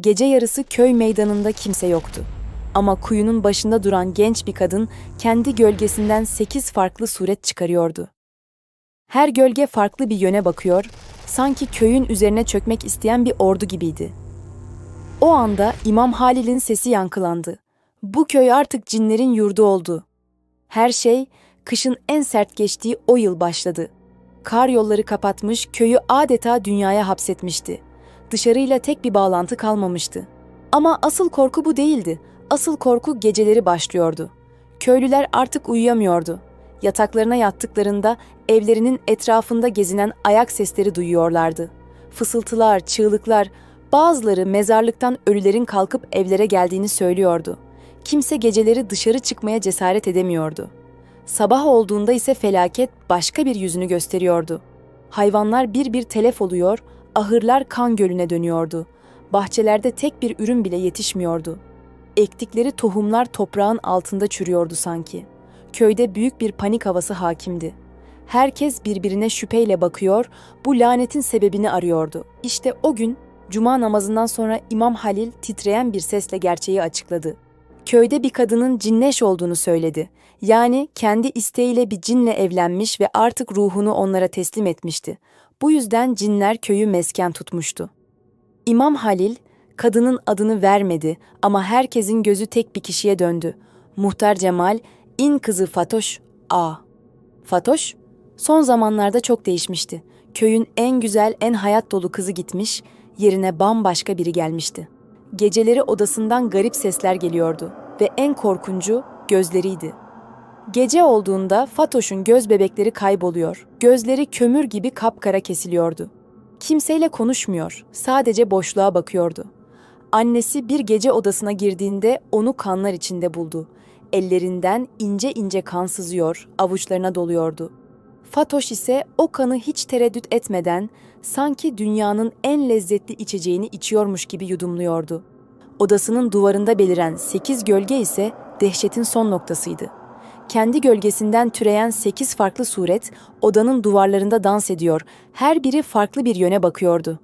Gece yarısı köy meydanında kimse yoktu. Ama kuyunun başında duran genç bir kadın kendi gölgesinden sekiz farklı suret çıkarıyordu. Her gölge farklı bir yöne bakıyor, sanki köyün üzerine çökmek isteyen bir ordu gibiydi. O anda İmam Halil'in sesi yankılandı. Bu köy artık cinlerin yurdu oldu. Her şey kışın en sert geçtiği o yıl başladı. Kar yolları kapatmış, köyü adeta dünyaya hapsetmişti. Dışarıyla tek bir bağlantı kalmamıştı. Ama asıl korku bu değildi. Asıl korku geceleri başlıyordu. Köylüler artık uyuyamıyordu. Yataklarına yattıklarında evlerinin etrafında gezinen ayak sesleri duyuyorlardı. Fısıltılar, çığlıklar, bazıları mezarlıktan ölülerin kalkıp evlere geldiğini söylüyordu. Kimse geceleri dışarı çıkmaya cesaret edemiyordu. Sabah olduğunda ise felaket başka bir yüzünü gösteriyordu. Hayvanlar bir bir telef oluyor, ahırlar kan gölüne dönüyordu. Bahçelerde tek bir ürün bile yetişmiyordu. Ektikleri tohumlar toprağın altında çürüyordu sanki. Köyde büyük bir panik havası hakimdi. Herkes birbirine şüpheyle bakıyor, bu lanetin sebebini arıyordu. İşte o gün cuma namazından sonra İmam Halil titreyen bir sesle gerçeği açıkladı. Köyde bir kadının cinneş olduğunu söyledi. Yani kendi isteğiyle bir cinle evlenmiş ve artık ruhunu onlara teslim etmişti. Bu yüzden cinler köyü mesken tutmuştu. İmam Halil kadının adını vermedi ama herkesin gözü tek bir kişiye döndü. Muhtar Cemal, in kızı Fatoş A. Fatoş, son zamanlarda çok değişmişti. Köyün en güzel, en hayat dolu kızı gitmiş, yerine bambaşka biri gelmişti. Geceleri odasından garip sesler geliyordu ve en korkuncu gözleriydi. Gece olduğunda Fatoş'un göz bebekleri kayboluyor. Gözleri kömür gibi kapkara kesiliyordu. Kimseyle konuşmuyor, sadece boşluğa bakıyordu. Annesi bir gece odasına girdiğinde onu kanlar içinde buldu. Ellerinden ince ince kan sızıyor, avuçlarına doluyordu. Fatoş ise o kanı hiç tereddüt etmeden sanki dünyanın en lezzetli içeceğini içiyormuş gibi yudumluyordu. Odasının duvarında beliren sekiz gölge ise dehşetin son noktasıydı. Kendi gölgesinden türeyen sekiz farklı suret odanın duvarlarında dans ediyor, her biri farklı bir yöne bakıyordu.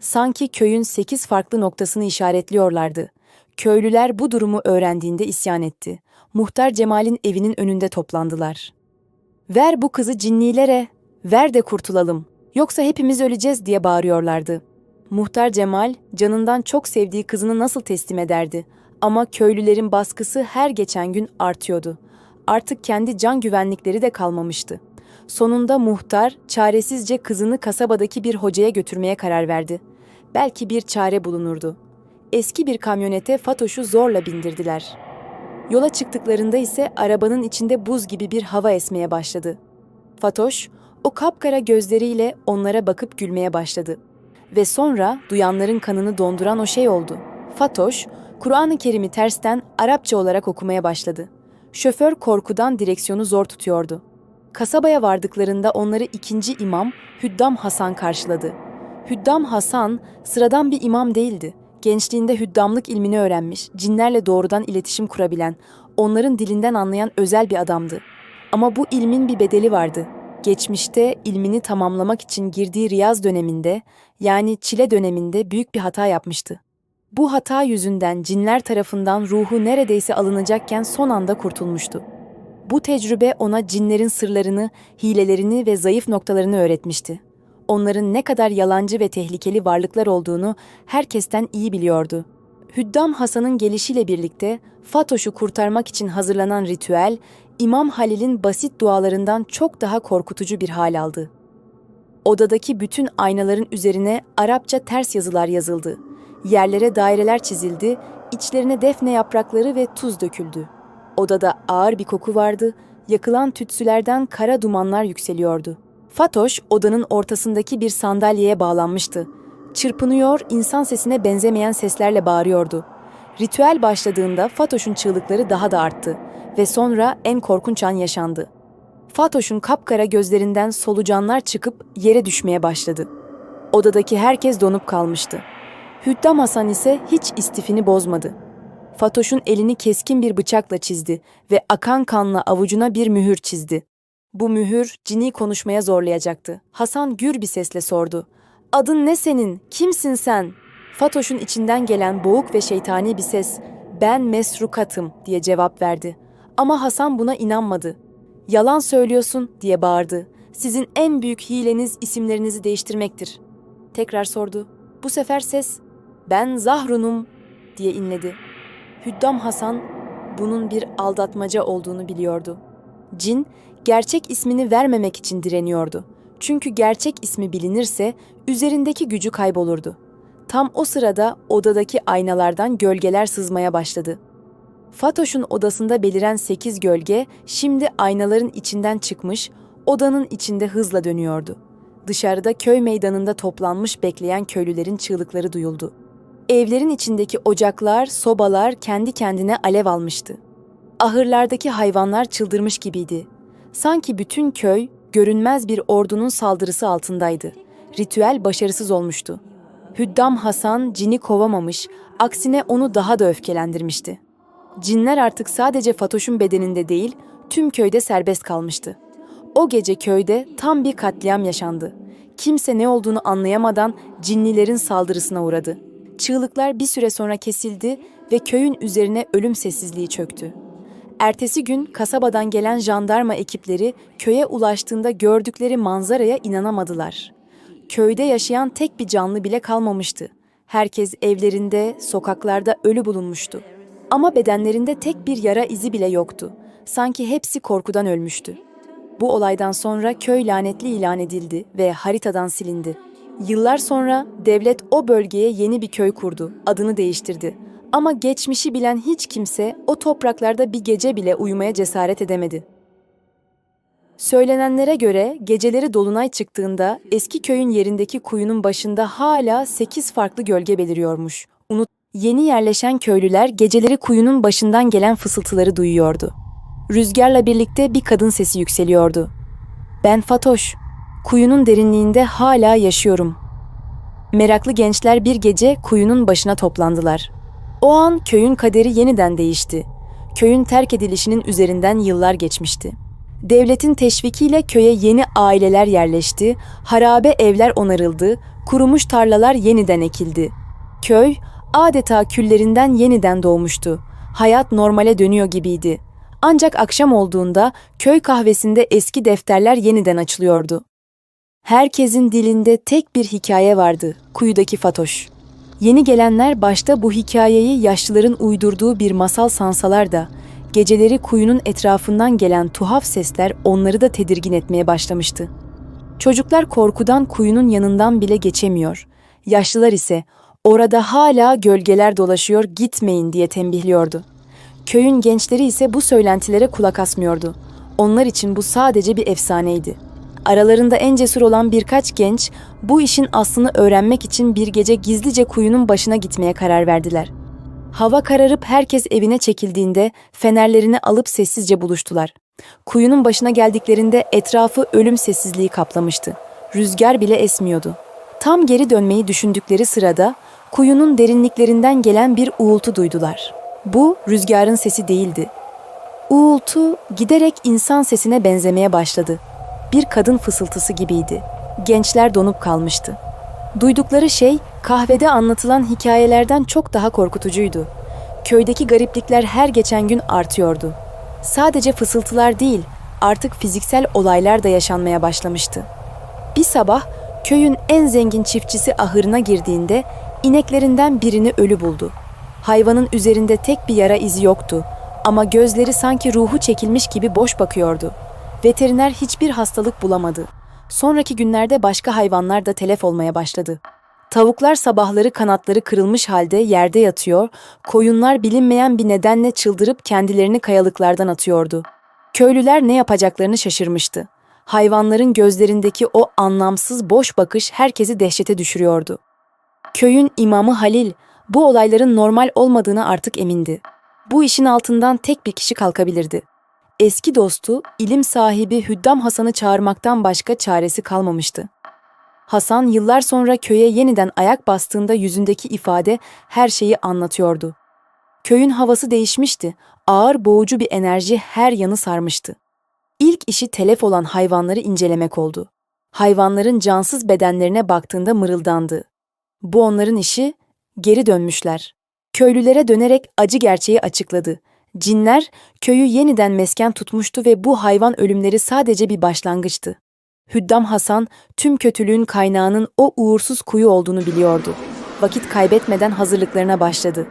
Sanki köyün sekiz farklı noktasını işaretliyorlardı. Köylüler bu durumu öğrendiğinde isyan etti. Muhtar Cemal'in evinin önünde toplandılar. Ver bu kızı cinnilere, ver de kurtulalım. Yoksa hepimiz öleceğiz diye bağırıyorlardı. Muhtar Cemal canından çok sevdiği kızını nasıl teslim ederdi? Ama köylülerin baskısı her geçen gün artıyordu. Artık kendi can güvenlikleri de kalmamıştı. Sonunda muhtar çaresizce kızını kasabadaki bir hocaya götürmeye karar verdi. Belki bir çare bulunurdu. Eski bir kamyonete Fatoş'u zorla bindirdiler. Yola çıktıklarında ise arabanın içinde buz gibi bir hava esmeye başladı. Fatoş, o kapkara gözleriyle onlara bakıp gülmeye başladı. Ve sonra duyanların kanını donduran o şey oldu. Fatoş, Kur'an-ı Kerim'i tersten Arapça olarak okumaya başladı. Şoför korkudan direksiyonu zor tutuyordu. Kasabaya vardıklarında onları ikinci imam Hüddam Hasan karşıladı. Hüddam Hasan sıradan bir imam değildi. Gençliğinde hüddamlık ilmini öğrenmiş, cinlerle doğrudan iletişim kurabilen, onların dilinden anlayan özel bir adamdı. Ama bu ilmin bir bedeli vardı. Geçmişte ilmini tamamlamak için girdiği riyaz döneminde, yani çile döneminde büyük bir hata yapmıştı. Bu hata yüzünden cinler tarafından ruhu neredeyse alınacakken son anda kurtulmuştu. Bu tecrübe ona cinlerin sırlarını, hilelerini ve zayıf noktalarını öğretmişti. Onların ne kadar yalancı ve tehlikeli varlıklar olduğunu herkesten iyi biliyordu. Hüddam Hasan'ın gelişiyle birlikte Fatoş'u kurtarmak için hazırlanan ritüel, İmam Halil'in basit dualarından çok daha korkutucu bir hal aldı. Odadaki bütün aynaların üzerine Arapça ters yazılar yazıldı. Yerlere daireler çizildi, içlerine defne yaprakları ve tuz döküldü. Odada ağır bir koku vardı, yakılan tütsülerden kara dumanlar yükseliyordu. Fatoş odanın ortasındaki bir sandalyeye bağlanmıştı. Çırpınıyor, insan sesine benzemeyen seslerle bağırıyordu. Ritüel başladığında Fatoş'un çığlıkları daha da arttı ve sonra en korkunç an yaşandı. Fatoş'un kapkara gözlerinden solucanlar çıkıp yere düşmeye başladı. Odadaki herkes donup kalmıştı. Hüddam Hasan ise hiç istifini bozmadı. Fatoş'un elini keskin bir bıçakla çizdi ve akan kanla avucuna bir mühür çizdi. Bu mühür cini konuşmaya zorlayacaktı. Hasan gür bir sesle sordu. Adın ne senin? Kimsin sen? Fatoş'un içinden gelen boğuk ve şeytani bir ses, ben mesrukatım diye cevap verdi. Ama Hasan buna inanmadı. Yalan söylüyorsun diye bağırdı. Sizin en büyük hileniz isimlerinizi değiştirmektir. Tekrar sordu. Bu sefer ses, ben Zahrun'um diye inledi. Hüddam Hasan bunun bir aldatmaca olduğunu biliyordu. Cin, gerçek ismini vermemek için direniyordu. Çünkü gerçek ismi bilinirse üzerindeki gücü kaybolurdu. Tam o sırada odadaki aynalardan gölgeler sızmaya başladı. Fatoş'un odasında beliren sekiz gölge şimdi aynaların içinden çıkmış, odanın içinde hızla dönüyordu. Dışarıda köy meydanında toplanmış bekleyen köylülerin çığlıkları duyuldu. Evlerin içindeki ocaklar, sobalar kendi kendine alev almıştı. Ahırlardaki hayvanlar çıldırmış gibiydi. Sanki bütün köy görünmez bir ordunun saldırısı altındaydı. Ritüel başarısız olmuştu. Hüddam Hasan cini kovamamış, aksine onu daha da öfkelendirmişti. Cinler artık sadece Fatoş'un bedeninde değil, tüm köyde serbest kalmıştı. O gece köyde tam bir katliam yaşandı. Kimse ne olduğunu anlayamadan cinlilerin saldırısına uğradı. Çığlıklar bir süre sonra kesildi ve köyün üzerine ölüm sessizliği çöktü. Ertesi gün kasabadan gelen jandarma ekipleri köye ulaştığında gördükleri manzaraya inanamadılar. Köyde yaşayan tek bir canlı bile kalmamıştı. Herkes evlerinde, sokaklarda ölü bulunmuştu. Ama bedenlerinde tek bir yara izi bile yoktu. Sanki hepsi korkudan ölmüştü. Bu olaydan sonra köy lanetli ilan edildi ve haritadan silindi. Yıllar sonra devlet o bölgeye yeni bir köy kurdu, adını değiştirdi. Ama geçmişi bilen hiç kimse o topraklarda bir gece bile uyumaya cesaret edemedi. Söylenenlere göre geceleri dolunay çıktığında eski köyün yerindeki kuyunun başında hala sekiz farklı gölge beliriyormuş. Unut Yeni yerleşen köylüler geceleri kuyunun başından gelen fısıltıları duyuyordu. Rüzgarla birlikte bir kadın sesi yükseliyordu. Ben Fatoş. Kuyunun derinliğinde hala yaşıyorum. Meraklı gençler bir gece kuyunun başına toplandılar. O an köyün kaderi yeniden değişti. Köyün terk edilişinin üzerinden yıllar geçmişti. Devletin teşvikiyle köye yeni aileler yerleşti, harabe evler onarıldı, kurumuş tarlalar yeniden ekildi. Köy adeta küllerinden yeniden doğmuştu. Hayat normale dönüyor gibiydi. Ancak akşam olduğunda köy kahvesinde eski defterler yeniden açılıyordu. Herkesin dilinde tek bir hikaye vardı, kuyudaki Fatoş. Yeni gelenler başta bu hikayeyi yaşlıların uydurduğu bir masal sansalar da, geceleri kuyunun etrafından gelen tuhaf sesler onları da tedirgin etmeye başlamıştı. Çocuklar korkudan kuyunun yanından bile geçemiyor. Yaşlılar ise orada hala gölgeler dolaşıyor gitmeyin diye tembihliyordu. Köyün gençleri ise bu söylentilere kulak asmıyordu. Onlar için bu sadece bir efsaneydi. Aralarında en cesur olan birkaç genç bu işin aslını öğrenmek için bir gece gizlice kuyunun başına gitmeye karar verdiler. Hava kararıp herkes evine çekildiğinde fenerlerini alıp sessizce buluştular. Kuyunun başına geldiklerinde etrafı ölüm sessizliği kaplamıştı. Rüzgar bile esmiyordu. Tam geri dönmeyi düşündükleri sırada kuyunun derinliklerinden gelen bir uğultu duydular. Bu rüzgarın sesi değildi. Uğultu giderek insan sesine benzemeye başladı. Bir kadın fısıltısı gibiydi. Gençler donup kalmıştı. Duydukları şey kahvede anlatılan hikayelerden çok daha korkutucuydu. Köydeki gariplikler her geçen gün artıyordu. Sadece fısıltılar değil, artık fiziksel olaylar da yaşanmaya başlamıştı. Bir sabah köyün en zengin çiftçisi ahırına girdiğinde ineklerinden birini ölü buldu. Hayvanın üzerinde tek bir yara izi yoktu ama gözleri sanki ruhu çekilmiş gibi boş bakıyordu. Veteriner hiçbir hastalık bulamadı. Sonraki günlerde başka hayvanlar da telef olmaya başladı. Tavuklar sabahları kanatları kırılmış halde yerde yatıyor, koyunlar bilinmeyen bir nedenle çıldırıp kendilerini kayalıklardan atıyordu. Köylüler ne yapacaklarını şaşırmıştı. Hayvanların gözlerindeki o anlamsız boş bakış herkesi dehşete düşürüyordu. Köyün imamı Halil bu olayların normal olmadığını artık emindi. Bu işin altından tek bir kişi kalkabilirdi. Eski dostu, ilim sahibi Hüddam Hasan'ı çağırmaktan başka çaresi kalmamıştı. Hasan yıllar sonra köye yeniden ayak bastığında yüzündeki ifade her şeyi anlatıyordu. Köyün havası değişmişti, ağır boğucu bir enerji her yanı sarmıştı. İlk işi telef olan hayvanları incelemek oldu. Hayvanların cansız bedenlerine baktığında mırıldandı. Bu onların işi, Geri dönmüşler. Köylülere dönerek acı gerçeği açıkladı. Cinler köyü yeniden mesken tutmuştu ve bu hayvan ölümleri sadece bir başlangıçtı. Hüddam Hasan tüm kötülüğün kaynağının o uğursuz kuyu olduğunu biliyordu. Vakit kaybetmeden hazırlıklarına başladı.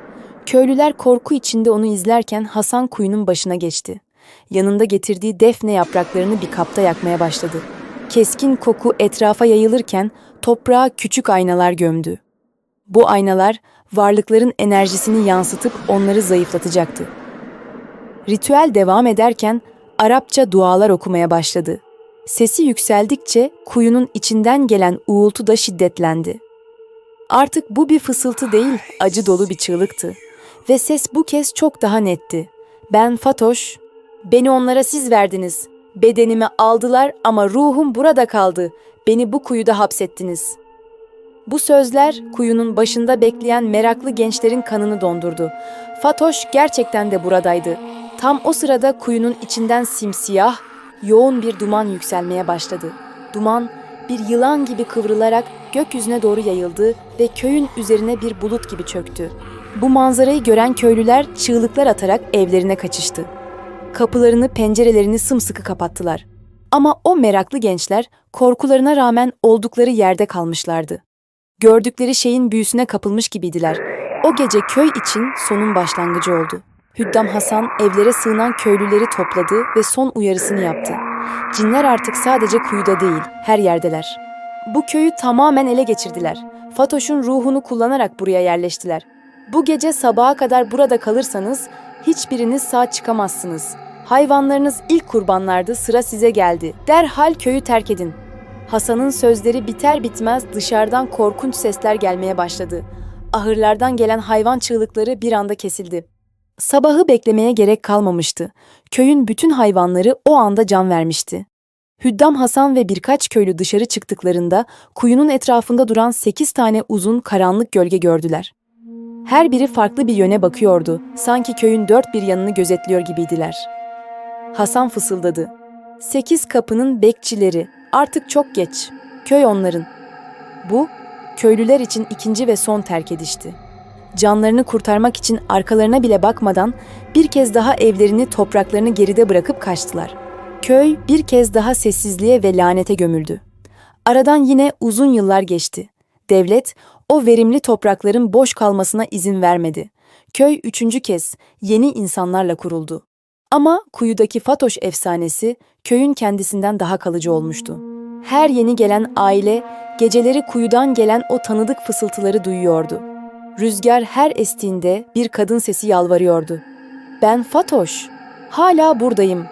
Köylüler korku içinde onu izlerken Hasan kuyunun başına geçti. Yanında getirdiği defne yapraklarını bir kapta yakmaya başladı. Keskin koku etrafa yayılırken toprağa küçük aynalar gömdü. Bu aynalar varlıkların enerjisini yansıtıp onları zayıflatacaktı. Ritüel devam ederken Arapça dualar okumaya başladı. Sesi yükseldikçe kuyunun içinden gelen uğultu da şiddetlendi. Artık bu bir fısıltı değil, acı dolu bir çığlıktı. Ve ses bu kez çok daha netti. Ben Fatoş, beni onlara siz verdiniz. Bedenimi aldılar ama ruhum burada kaldı. Beni bu kuyuda hapsettiniz. Bu sözler kuyunun başında bekleyen meraklı gençlerin kanını dondurdu. Fatoş gerçekten de buradaydı. Tam o sırada kuyunun içinden simsiyah, yoğun bir duman yükselmeye başladı. Duman bir yılan gibi kıvrılarak gökyüzüne doğru yayıldı ve köyün üzerine bir bulut gibi çöktü. Bu manzarayı gören köylüler çığlıklar atarak evlerine kaçıştı. Kapılarını, pencerelerini sımsıkı kapattılar. Ama o meraklı gençler korkularına rağmen oldukları yerde kalmışlardı. Gördükleri şeyin büyüsüne kapılmış gibiydiler. O gece köy için sonun başlangıcı oldu. Hüddam Hasan evlere sığınan köylüleri topladı ve son uyarısını yaptı. Cinler artık sadece kuyuda değil, her yerdeler. Bu köyü tamamen ele geçirdiler. Fatoş'un ruhunu kullanarak buraya yerleştiler. Bu gece sabaha kadar burada kalırsanız hiçbiriniz sağ çıkamazsınız. Hayvanlarınız ilk kurbanlardı, sıra size geldi. Derhal köyü terk edin. Hasan'ın sözleri biter bitmez dışarıdan korkunç sesler gelmeye başladı. Ahırlardan gelen hayvan çığlıkları bir anda kesildi. Sabahı beklemeye gerek kalmamıştı. Köyün bütün hayvanları o anda can vermişti. Hüddam Hasan ve birkaç köylü dışarı çıktıklarında kuyunun etrafında duran sekiz tane uzun karanlık gölge gördüler. Her biri farklı bir yöne bakıyordu. Sanki köyün dört bir yanını gözetliyor gibiydiler. Hasan fısıldadı. Sekiz kapının bekçileri. Artık çok geç. Köy onların. Bu, köylüler için ikinci ve son terk edişti. Canlarını kurtarmak için arkalarına bile bakmadan bir kez daha evlerini, topraklarını geride bırakıp kaçtılar. Köy bir kez daha sessizliğe ve lanete gömüldü. Aradan yine uzun yıllar geçti. Devlet o verimli toprakların boş kalmasına izin vermedi. Köy üçüncü kez yeni insanlarla kuruldu. Ama kuyudaki Fatoş efsanesi köyün kendisinden daha kalıcı olmuştu. Her yeni gelen aile geceleri kuyudan gelen o tanıdık fısıltıları duyuyordu. Rüzgar her estiğinde bir kadın sesi yalvarıyordu. Ben Fatoş, hala buradayım.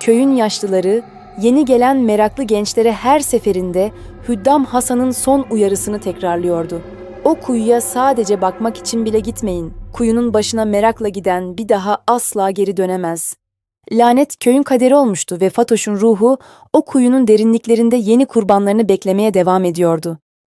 Köyün yaşlıları yeni gelen meraklı gençlere her seferinde Hüddam Hasan'ın son uyarısını tekrarlıyordu. O kuyuya sadece bakmak için bile gitmeyin. Kuyunun başına merakla giden bir daha asla geri dönemez. Lanet köyün kaderi olmuştu ve Fatoş'un ruhu o kuyunun derinliklerinde yeni kurbanlarını beklemeye devam ediyordu.